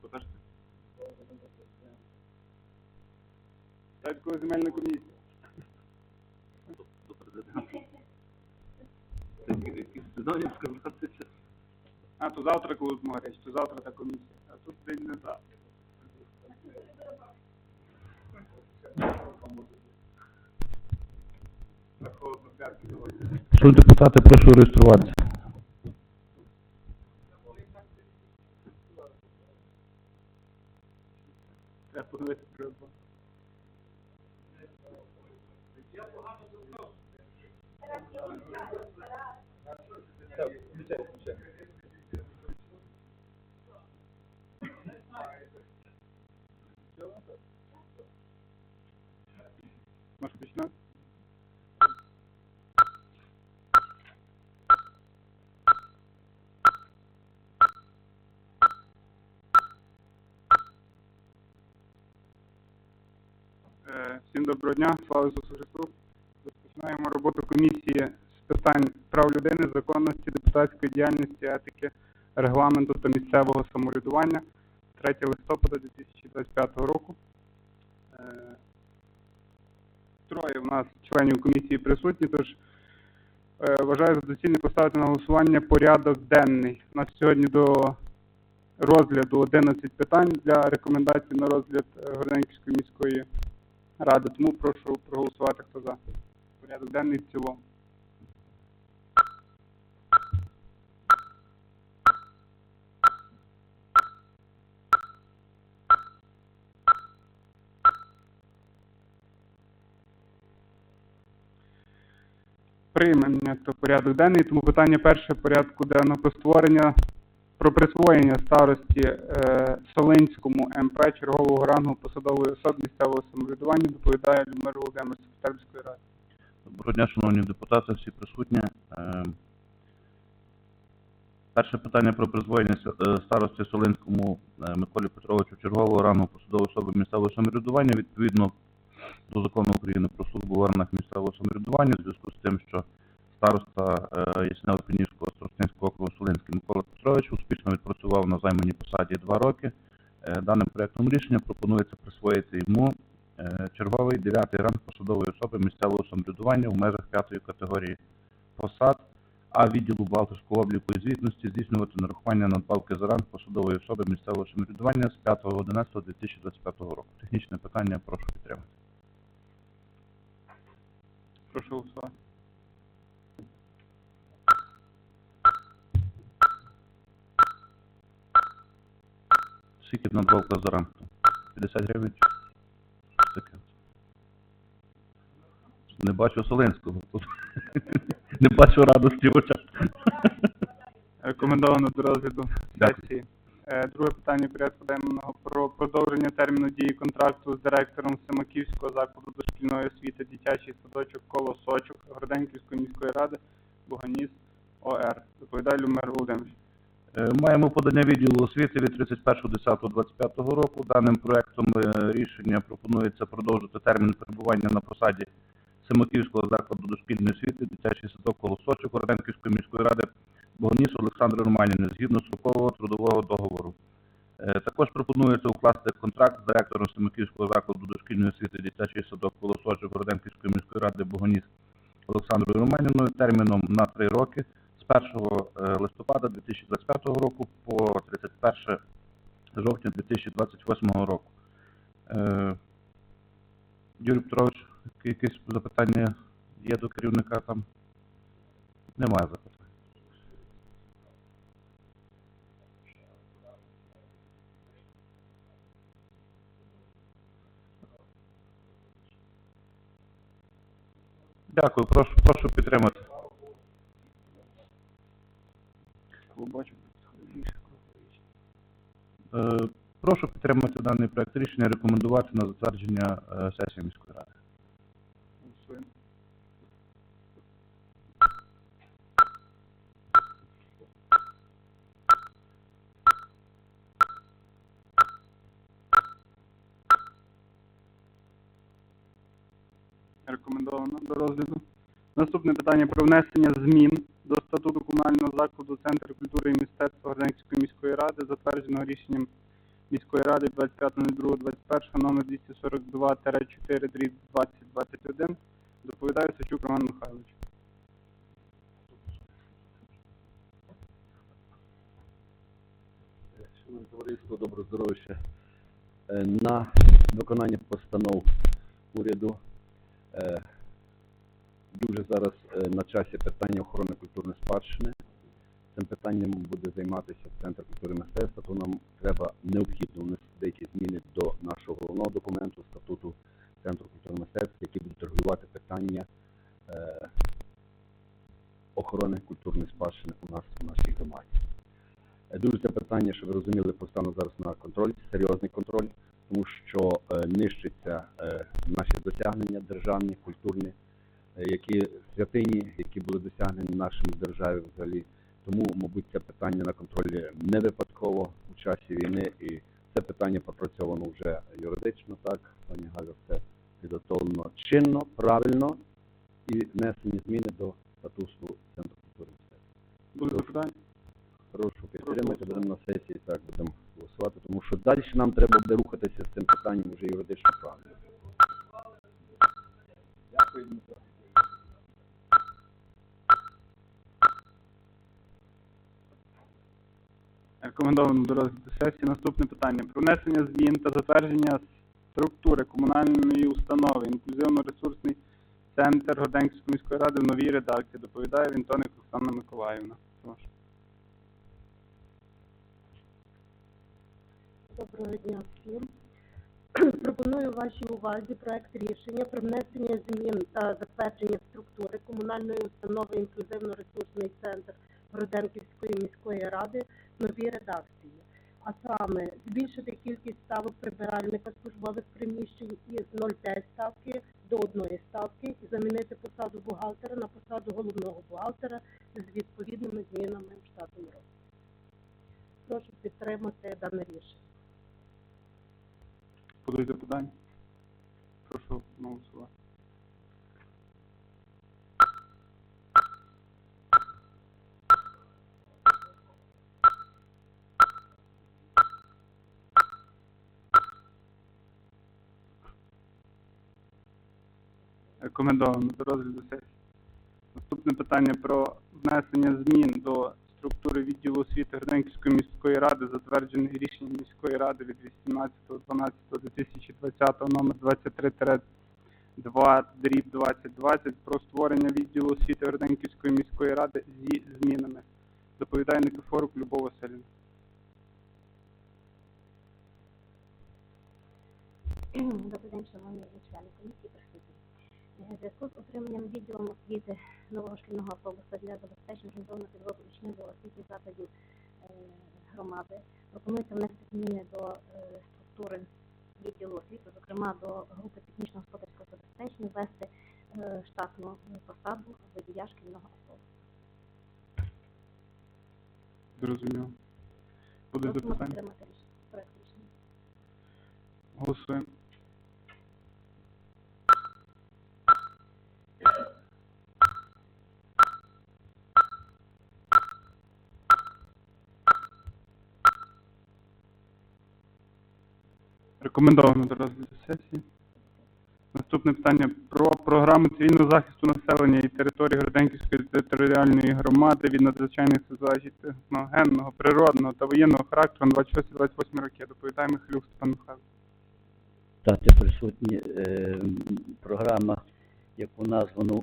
Покажете? Земельна комісія. до президента. Сезонів сказати це. А, то завтра, коли змогриш, то завтра та комісія. А тут день не завтра. Шановні депутати, прошу реєструватися. Треба подивитися треба. Може починати? Е, Всім доброго дня, слава Ісусу Христу. Розпочинаємо роботу комісії з питань прав людини, законності, депутатської діяльності, етики, регламенту та місцевого самоврядування 3 листопада 2025 року. Е, Троє в нас членів комісії присутні, тож е, вважаю за доцільне поставити на голосування порядок денний. У нас сьогодні до розгляду 11 питань для рекомендацій на розгляд е, Городенківської міської ради. Тому прошу проголосувати, хто за порядок денний в цілому. Приймення то порядок денний, тому питання перше порядку денного про створення про присвоєння старості е, Солинському МП чергового рангу посадової особи місцевого самоврядування доповідає Любомир Володимир, секретар ради. Доброго дня, шановні депутати, всі присутні. Е, Перше питання про призвоєння е, старості Солинському е, Миколі Петровичу чергового рангу посадової особи місцевого самоврядування відповідно до закону України про службу в органах місцевого самоврядування в зв'язку з тим, що староста е, Яснево-Пінівського Старостинського округу Солинський Микола Петрович успішно відпрацював на займаній посаді два роки. Е, Даним проектом рішення пропонується присвоїти йому е, черговий дев'ятий ранг посадової особи місцевого самоврядування в межах п'ятої категорії посад, а відділу бухгалтерського обліку і звітності здійснювати нарахування надбавки за ранг посадової особи місцевого самоврядування з 5.11.2025 року. Технічне питання прошу підтримати. Прошу голосувати. Скільки надбавка за ранг? 50 гривень? Таке? Не бачу Солинського тут. Не бачу радості в очах. Рекомендовано до розгляду сесії. Е, Друге питання порядку денного про продовження терміну дії контракту з директором Семаківського закладу дошкільної освіти дитячий садочок Колосочок Городенківської міської ради Буганіс ОР. Доповідає Любомир Володимирович. Е, Маємо подання відділу освіти від 31.10.25 року. Даним проектом е, рішення пропонується продовжити термін перебування на посаді Семаківського закладу дошкільної освіти, дитячий садок Колосочок Городенківської міської ради Богоніс Олександри Романівни згідно строкового трудового договору. Е, Також пропонується укласти контракт з директором Семаківського закладу дошкільної освіти, дитячий садок Колосочок Городенківської міської ради Богоніс Олександрою Романівною терміном на три роки 1 е, листопада 2025 року по 31 жовтня 2028 року. Е, Юрій Петрович, якісь запитання є до керівника там? Немає запитань. Дякую, прошу, прошу підтримати. Бачу. Е, Прошу підтримати даний проект рішення, рекомендувати на затвердження е, сесії міської ради. Рекомендовано до розгляду. Наступне питання про внесення змін до статуту комунального закладу Центр культури і мистецтва Горденської міської ради, затвердженого рішенням міської ради 25.02.21 номер 242-4 дріб 2021. Доповідає Сачук Роман Михайлович. Шановне товариство, доброго здоров'я. Е, На виконання постанов уряду е, дуже зараз е, на часі питання охорони культурної спадщини. Цим питанням буде займатися Центр культури мистецтва, то нам треба необхідно внести деякі зміни до нашого головного документу, статуту Центру культури мистецтва, які будуть регулювати питання е, охорони культурної спадщини у нас в нашій громаді. Е, Дуже це питання, що ви розуміли, поставлено зараз на контроль, серйозний контроль, тому що е, нищаться е, наші досягнення державні, культурні, е, які святині, які були досягнені в нашій державі взагалі. Тому, мабуть, це питання на контролі не випадково у часі війни, і це питання пропрацьовано вже юридично, так, пані Галя, все підготовлено чинно, правильно і внесені зміни до статусу Центру культури мистецтва. Буде? Прошу підтримати, будемо на сесії так будемо голосувати, тому що далі нам треба буде рухатися з цим питанням вже юридично правильно. Рекомендовано до розгляду сесії. Наступне питання. Про внесення змін та затвердження структури комунальної установи інклюзивно-ресурсний центр Горденської міської ради в новій редакції. Доповідає Вінтоник Оксана Миколаївна. Прошу. Доброго дня всім. Пропоную вашій увазі проект рішення про внесення змін та затвердження структури комунальної установи інклюзивно-ресурсний центр Городенківської міської ради в новій редакції. А саме збільшити кількість ставок прибиральника службових приміщень із 0,5 ставки до 1 ставки і замінити посаду бухгалтера на посаду головного бухгалтера з відповідними змінами в штатному розписі. Прошу підтримати дане рішення. Будуть запитання? Прошу голосувати. Рекомендовано до розгляду сесії. Наступне питання про внесення змін до структури відділу освіти Гродненківської міської ради, затверджений рішенням міської ради від 18.12.2020 номер 23 дріб 2020 про створення відділу освіти Горденківської міської ради зі змінами. Доповідає Никифорук Любов Васильівна. Добрий день, шановні члени комісії зв'язку з отриманням відділом освіти нового шкільного автобуса для забезпечення організованого підводу учнів до освітніх закладів е, громади пропонується внести зміни до е, структури відділу освіти, зокрема до групи технічно-господарського забезпечення, ввести е, штатну посаду водія шкільного автобуса. Зрозуміло. Просимо запитання? Голосуємо. Рекомендовано до розгляду сесії. Наступне питання про програму цивільного захисту населення і території Городенківської територіальної громади від надзвичайних ситуацій техногенного, природного та воєнного характеру на 26-28 роки. Доповідає Михайлюк Степан Михайлович. Стати присутні. Е, програма, яку названо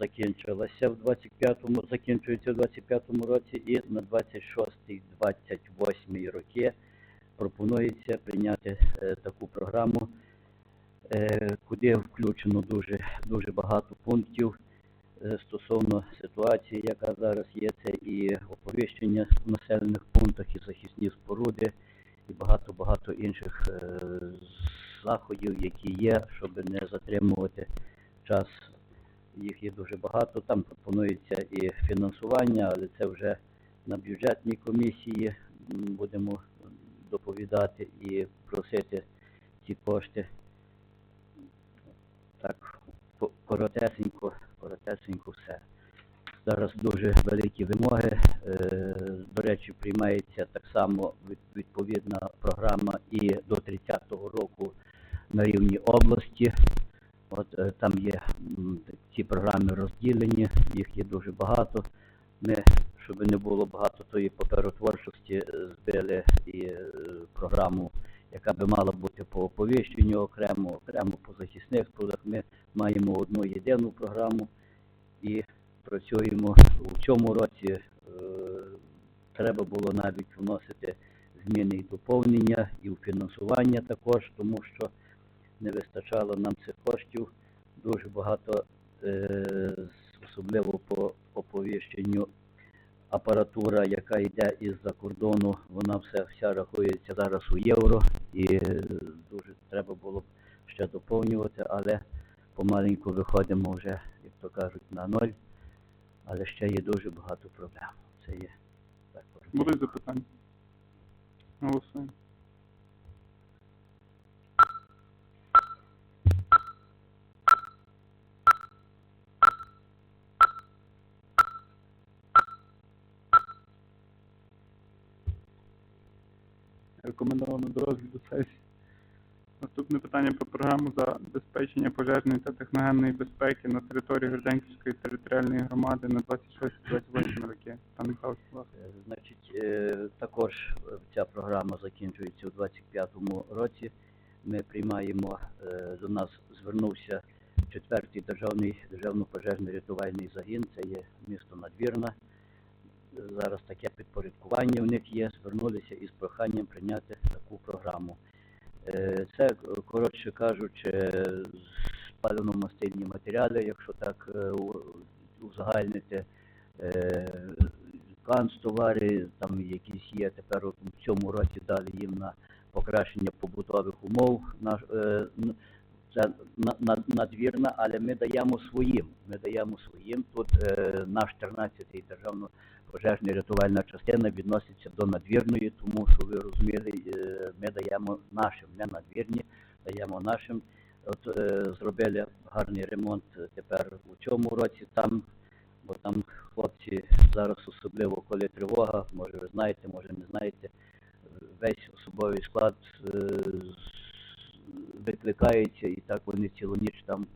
закінчилася в 25-му, закінчується в 25-му році і на 26-28 роки пропонується прийняти е, таку програму, е, куди включено дуже, дуже багато пунктів е, стосовно ситуації, яка зараз є, це і оповіщення в населених пунктах, і захисні споруди, і багато-багато інших заходів, які є, щоб не затримувати час. Їх є дуже багато. Там пропонується і фінансування, але це вже на бюджетній комісії будемо доповідати і просити ці кошти. Так, коротесенько, коротесенько все. зараз дуже великі вимоги. Е, До речі, приймається так само відповідна програма і до 30-го року на рівні області. От е, там є ці програми розділені, їх є дуже багато. Ми, щоб не було багато тої паперотворчості, е, збили і е, програму, яка би мала бути по оповіщенню окремо, окремо по захисних спорудах. Ми маємо одну єдину програму і працюємо у цьому році. Е, треба було навіть вносити зміни і доповнення, і у фінансування також, тому що не вистачало нам цих коштів. Дуже багато, особливо по оповіщенню, апаратура, яка йде із-за кордону, вона все вся рахується зараз у євро, і е, дуже треба було б ще доповнювати, але помаленьку виходимо вже, як то кажуть, на ноль, але ще є дуже багато проблем. Це є так. Будуть запитання? Голосуємо. Рекомендовано до розгляду сесії. Наступне питання про програму забезпечення пожежної та техногенної безпеки на території Горденківської територіальної громади на 26-28 роки. Пан Михайлович, будь ласка. Е, Значить, е, також ця програма закінчується у 25-му році. Ми приймаємо, е, до нас звернувся четвертий державний державно-пожежний рятувальний загін, це є місто Надвірна. Зараз таке підпорядкування в них є, звернулися із проханням прийняти таку програму. Е, Це, коротше кажучи, паливно-мастильні матеріали, якщо так е, узагальнити, е, канцтовари, там якісь є тепер в цьому році дали їм на покращення побутових умов. Це на- на- надвірна, але ми даємо своїм. Ми даємо своїм. Тут наш 13-й державно пожежна рятувальна частина відноситься до надвірної, тому що ви розуміли, е, ми даємо нашим, не надвірні, даємо нашим. От е, зробили гарний ремонт тепер у цьому році там, бо там хлопці зараз особливо коли тривога, може ви знаєте, може не знаєте, весь особовий склад е, викликається і так вони цілу ніч там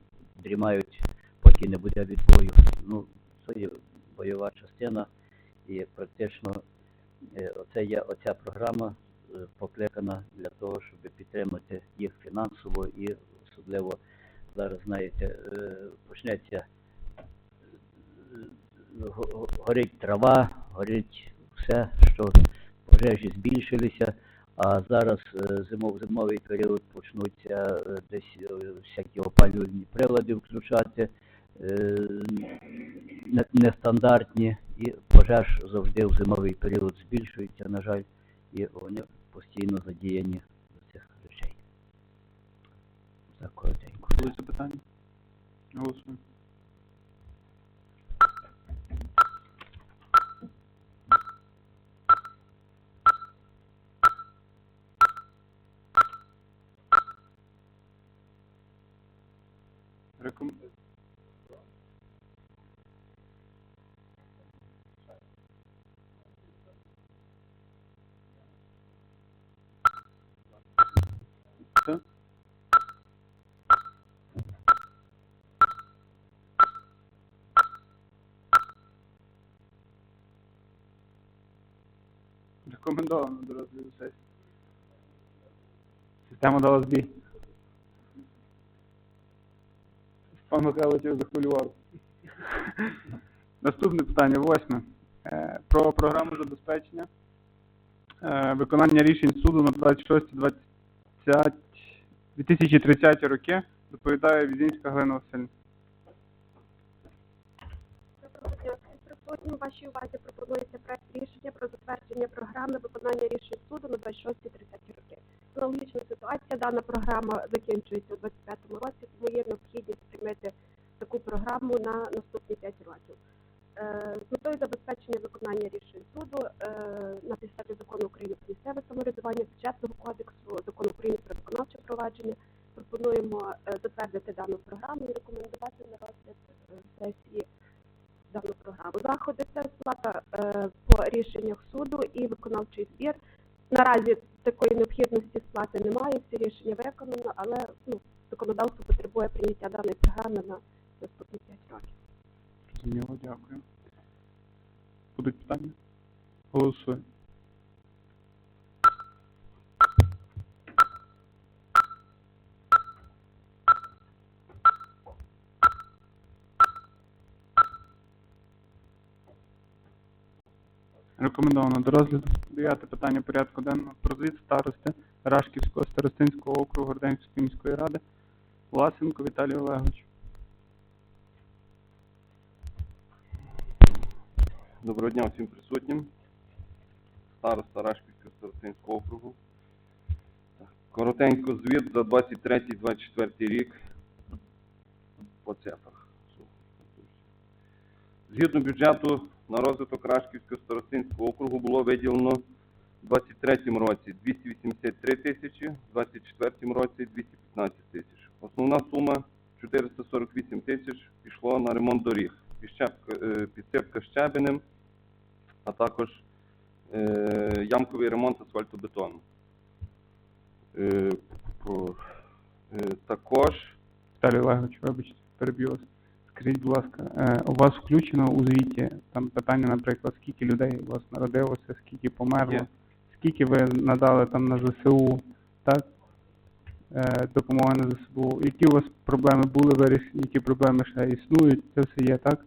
дрімають, поки не буде відбою. Ну, це є бойова частина і практично е, оце є оця програма е, покликана для того, щоб підтримати їх фінансово і особливо зараз, знаєте, е, почнеться го- го- горить трава, горить все, що пожежі збільшилися, а зараз зимов, зимовий період почнуться десь всякі опалювальні прилади включати, нестандартні, і пожеж завжди в зимовий період збільшується, на жаль, і вони постійно задіяні в цих речей. Так коротенько. Будуть запитання? Голосуємо. Реком... Рекомендовано до розгляду сесії. Система дала збій. Пан Михайлович я захвилював. Наступне питання, восьме. Е, Про програму забезпечення е, виконання рішень суду на 26-20 2030 роки доповідає Візінська Галина Васильівна. Присутнім вашій увазі пропонується проект рішення про затвердження програми виконання рішень суду на 26-30 роки. Аналогічна ситуація. Дана програма закінчується у 25-му році, тому є необхідність прийняти таку програму на наступні 5 років. Е, З метою забезпечення виконання рішень суду е, на підставі закону України про місцеве самоврядування, бюджетного кодексу, закону України про виконавче провадження пропонуємо е, затвердити дану програму і рекомендувати знаходиться сплата е, по рішеннях суду і виконавчий збір. Наразі такої необхідності розгляду. Дев'яте питання порядку денного про звіт старости Рашківського старостинського округу Горденської міської ради Власенко Віталій Олегович. Доброго дня всім присутнім. Староста Рашківського старостинського округу. Коротенько звіт за 23-24 рік по цифрах. Згідно бюджету на розвиток Рашківського старостинського округу було виділено в 23 році 283 тисячі, в 24 році 215 тисяч. Основна сума 448 тисяч пішло на ремонт доріг. Е, Підсипка щебенем, а також е, ямковий ремонт асфальтобетону. Е, також Віталій Олегович, вибачте, переб'ю. Скажіть, будь ласка, е, у вас включено у звіті там питання, наприклад, скільки людей у вас народилося, скільки померло, Є. скільки ви надали там на ЗСУ, так? Е, допомоги на ЗСУ. Які у вас проблеми були вирішені, які проблеми ще існують, це все є, так?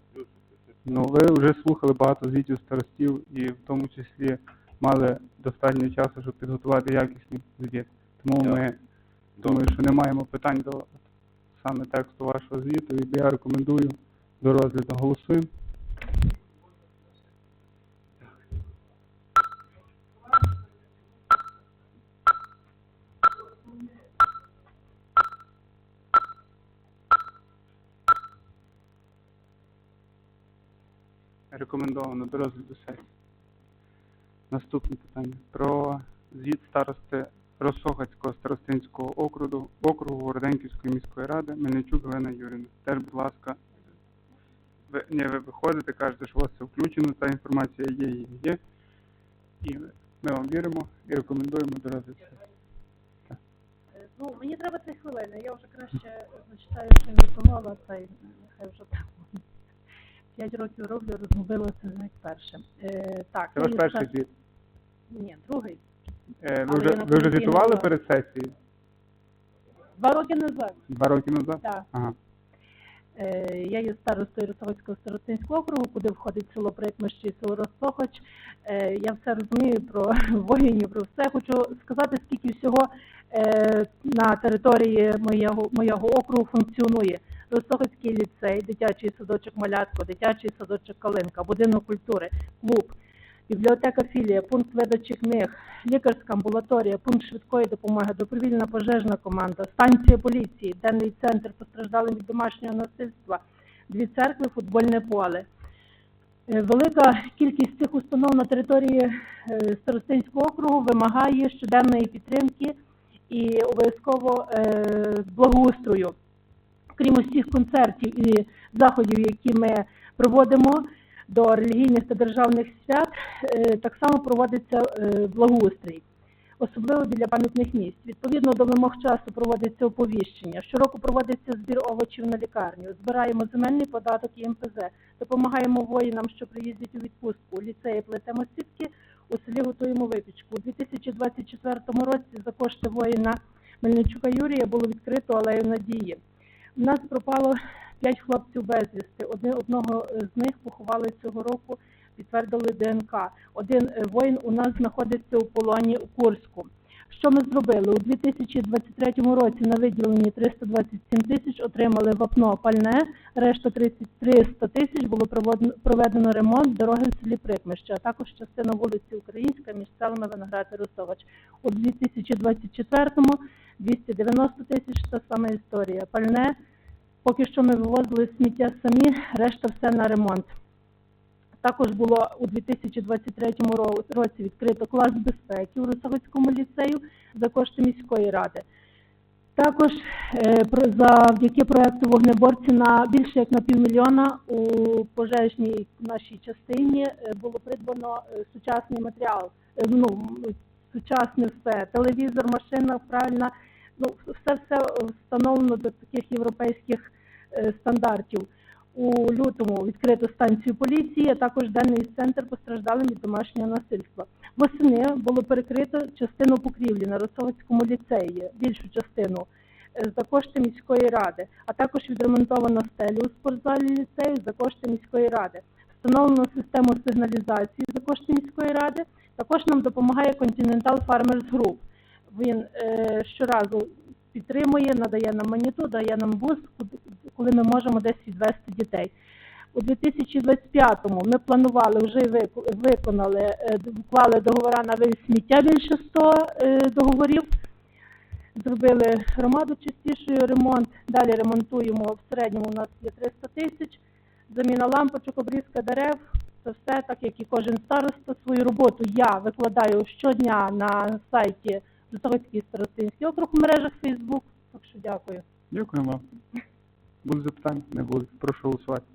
Ну, ви вже слухали багато звітів старостів і в тому числі мали достатньо часу, щоб підготувати якісний звіт. Тому Я- ми думаю, що не маємо питань до саме тексту вашого звіту, і я рекомендую до розгляду. Голосуємо. Рекомендовано до розгляду сесії. Наступне питання. Про звіт старости Росохацького старостинського округу, округу Городенківської міської ради Мельничук Галина Юрівна. Теж, будь ласка, ви, ні, ви виходите, кажете, що у вас це включено, та інформація є і є. І ми вам віримо і рекомендуємо до розгляду. Ну, мені треба три хвилини. Я вже краще зачитаю, що не готувала, та й нехай вже там. П'ять років роблю, розгубилася навіть перше. Е, так, Це ваш перший звіт. Ні, другий. Е, ви, Але вже, я на ви вже комісії звітували була. перед сесією? Два роки назад. Два роки назад? Так. Ага. Е, Я є старостою Росовицького старостинського округу, куди входить село Прикмище і село Ростохоч. Е, Я все розумію про воїнів, про все. Хочу сказати, скільки всього е, на території моєго, моєго округу функціонує. Ростохоцький ліцей, дитячий садочок Малятко, дитячий садочок Калинка, будинок культури, клуб, бібліотека філія, пункт видачі книг, лікарська амбулаторія, пункт швидкої допомоги, добровільна пожежна команда, станція поліції, денний центр постраждалим від домашнього насильства, дві церкви, футбольне поле. Е, Велика кількість цих установ на території е, Старостинського округу вимагає щоденної підтримки і обов'язково е, благоустрою. Крім усіх концертів і заходів, які ми проводимо до релігійних та державних свят, е, так само проводиться е, благоустрій, особливо біля пам'ятних місць. Відповідно до вимог часу проводиться оповіщення. Щороку проводиться збір овочів на лікарню. Збираємо земельний податок і МПЗ. Допомагаємо воїнам, що приїздять у відпустку. Ліцеї плетемо сітки, у селі готуємо випічку. У 2024 році за кошти воїна Мельничука Юрія було відкрито алею надії. У нас пропало п'ять хлопців безвісти. Одне одного е, з них поховали цього року, підтвердили ДНК. Один е, воїн у нас знаходиться у полоні у Курську. Що ми зробили? У 2023 році на виділені 327 тисяч отримали вапно пальне, решта 30 300 тисяч було проведено ремонт дороги в селі Прикмище, а також частина вулиці Українська між селами Виноград і Ростовач. У 2024-му 290 тисяч та сама історія. Пальне Поки що ми вивозили сміття самі, решта все на ремонт. Також було у 2023 році відкрито клас безпеки у Русовицькому ліцею за кошти міської ради. Також е, завдяки проекту вогнеборці на більше як на півмільйона у пожежній нашій частині е, було придбано е, сучасний матеріал. Е, Ну, сучасне все, телевізор, машина, пральна, ну, все все встановлено до таких європейських е, стандартів. У лютому відкрито станцію поліції, а також денний центр постраждалим від домашнього насильства. Восени було перекрито частину покрівлі на Росовицькому ліцеї, більшу частину е, за кошти міської ради, а також відремонтовано стелю у спортзалі ліцею за кошти міської ради. Встановлено систему сигналізації за кошти міської ради. Також нам допомагає Continental Farmers Group. Він е, щоразу підтримує, надає нам маніту, дає нам бус, коли ми можемо десь відвести дітей. У 2025-му ми планували, вже виконали, е, вклали договори на вивіз сміття більше 100 е, договорів. Зробили громаду чистішою, ремонт. Далі ремонтуємо в середньому у нас є 300 тисяч. Заміна лампочок, обрізка дерев. Це все так, як і кожен староста. Свою роботу я викладаю щодня на сайті Житомирський старостинський округ в мережах Facebook. Так що дякую. Дякуємо вам. Будуть запитання? Не будуть. Прошу голосувати.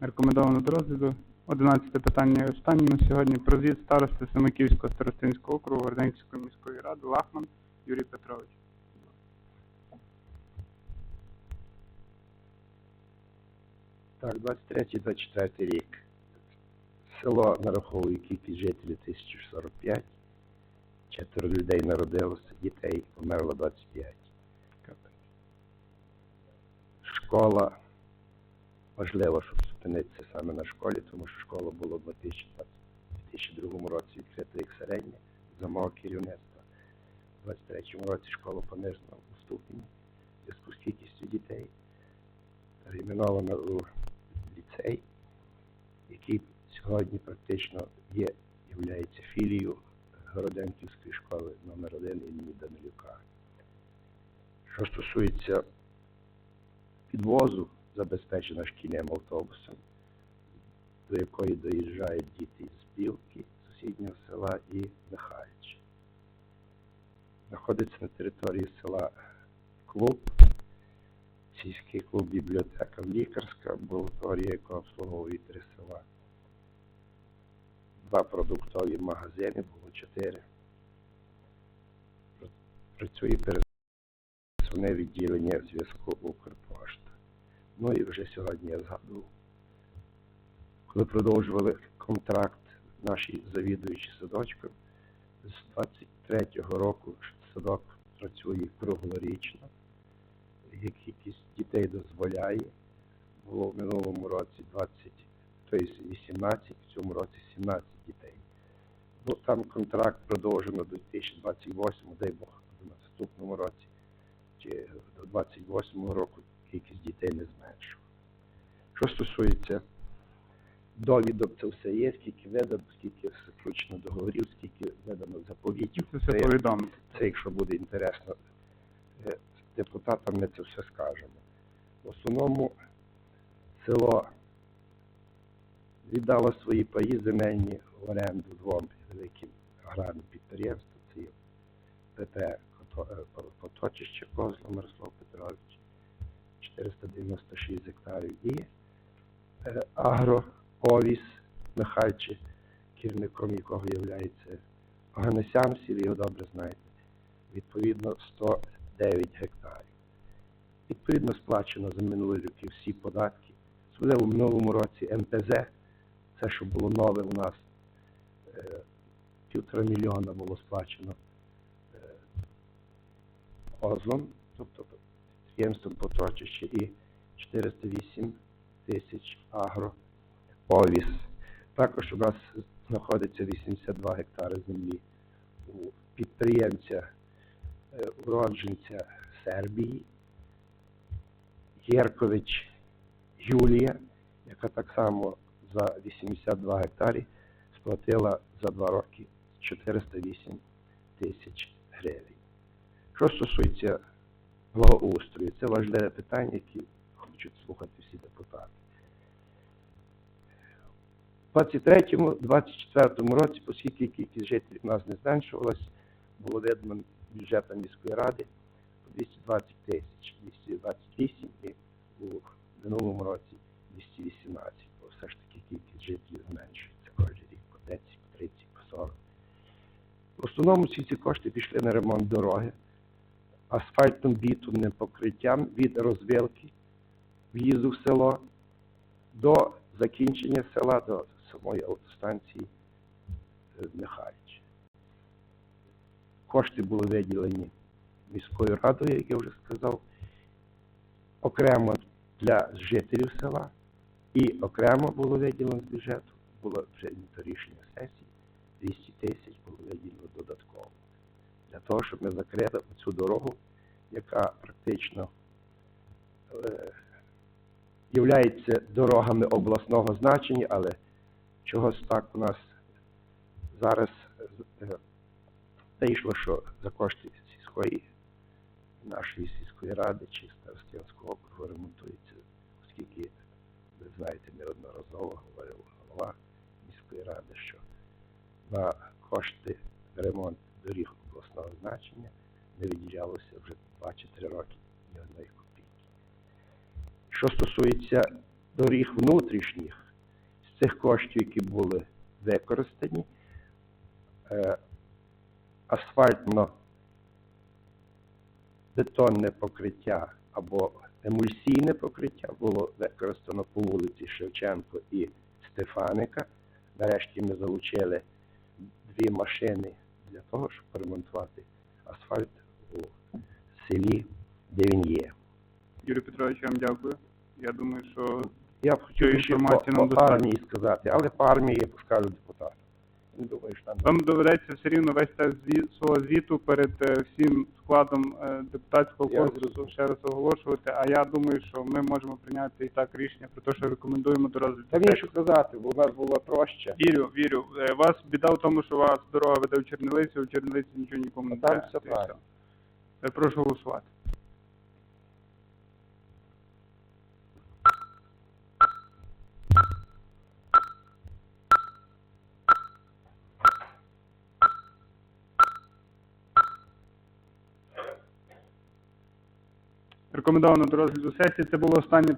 Рекомендовано до розгляду. Одинадцяте питання останнє на сьогодні. Про звіт старости Семиківського старостинського округу Горденської міської ради Лахман Юрій Петрович. Так, 23-24 рік. Село нараховує кількість жителів 1045. Четверо людей народилося, дітей померло 25. Школа. Важливо, щоб зупинитися саме на школі, тому що школа була в 2002 році відкрита як середня за керівництва. У 2023 році школа понижена у ступені зв'язку з кількістю дітей перейменована у ліцей, який сьогодні практично є, являється філією Городенківської школи номер 1 імені Данилюка. Що стосується підвозу, забезпечена шкільним автобусом, до якої доїжджають діти з Білки, сусіднього села і Михайлич. Знаходиться на території села клуб, сільський клуб, бібліотека, лікарська, амбулаторія, яка обслуговує три села. Два продуктові магазини, було чотири. Працює пересувне відділення зв'язку Укрпошта. Ну і вже сьогодні я згадував, коли продовжували контракт наші завідуючі садочком, з 23-го року садок працює круглорічно як кількість дітей дозволяє. Було в минулому році 20, тобто 18, в цьому році 17 дітей. Ну, там контракт продовжено до 2028, дай Бог, в наступному році, чи до 28 року кількість дітей не зменшила. Що стосується довідок, це все є, скільки видано, скільки заключено договорів, скільки видано заповітів. Це все повідомити. це, якщо буде інтересно е, депутатам, ми це все скажемо. В основному село віддало свої паї земельні в оренду двом великим аграрним підприємствам. Це є Кото- е, Поточище Козло Мирослав Петрович, 496 гектарів і е, Агро Овіс Михальче, керівником якого є Оганесян, всі ви його добре знаєте відповідно 109 гектарів. Відповідно сплачено за минулі роки всі податки. Особливо в минулому році МТЗ, це що було нове у нас, е, півтора мільйона було сплачено е, ОЗОН, тобто підприємством Поточище, і 408 тисяч агро Овіс. Також у нас знаходиться 82 гектари землі у підприємця е, уродженця Сербії Єркович Юлія, яка так само за 82 гектарі сплатила за два роки 408 тисяч гривень. Що стосується благоустрою. Це важливе питання, яке хочуть слухати всі депутати. У 23-24 році, оскільки кількість жителів у нас не зменшувалась, було видно бюджетом міської ради по 220 тисяч, 228 і у минулому році 218, бо все ж таки кількість жителів зменшується кожен рік по 10, по 30, по 40. В основному всі ці кошти пішли на ремонт дороги, асфальтом бітумним покриттям від розвилки в'їзду в село до закінчення села, до самої автостанції е, Михайлович. Кошти були виділені міською радою, як я вже сказав, окремо для жителів села і окремо було виділено з бюджету, було прийнято рішення сесії, 200 тисяч було виділено додатково для того, щоб ми закрили цю дорогу, яка практично е, являється дорогами обласного значення, але чогось так у нас зараз е, вийшло, що за кошти сільської нашої сільської ради чи Старостинського округу ремонтується, оскільки ви знаєте, неодноразово говорив голова міської ради, що на кошти ремонт доріг обласного значення не виділялося вже 2 чи 3 роки ні одної копійки. Що стосується доріг внутрішніх, цих коштів, які були використані, е, асфальтно бетонне покриття або емульсійне покриття було використано по вулиці Шевченко і Стефаника. Нарешті ми залучили дві машини для того, щоб поремонтувати асфальт у селі, де він є. Юрій Петрович, я вам дякую. Я думаю, що Я б хотів ще по, інформації нам по достатньо. армії сказати, але по армії я скажу депутатам. Не думаю, що там вам доведеться все рівно вести звіт, свого звіту перед е, всім складом е, депутатського корпусу ще раз оголошувати. А я думаю, що ми можемо прийняти і так рішення про те, що рекомендуємо до розгляду. Та мені що казати, бо в нас було проще. Вірю, вірю. Е, Вас біда в тому, що у вас дорога веде в Чернилицю, а в Чернилиці нічого нікому не Там треба. все правильно. Прошу голосувати. Рекомендовано до розгляду сесії. Це було останнє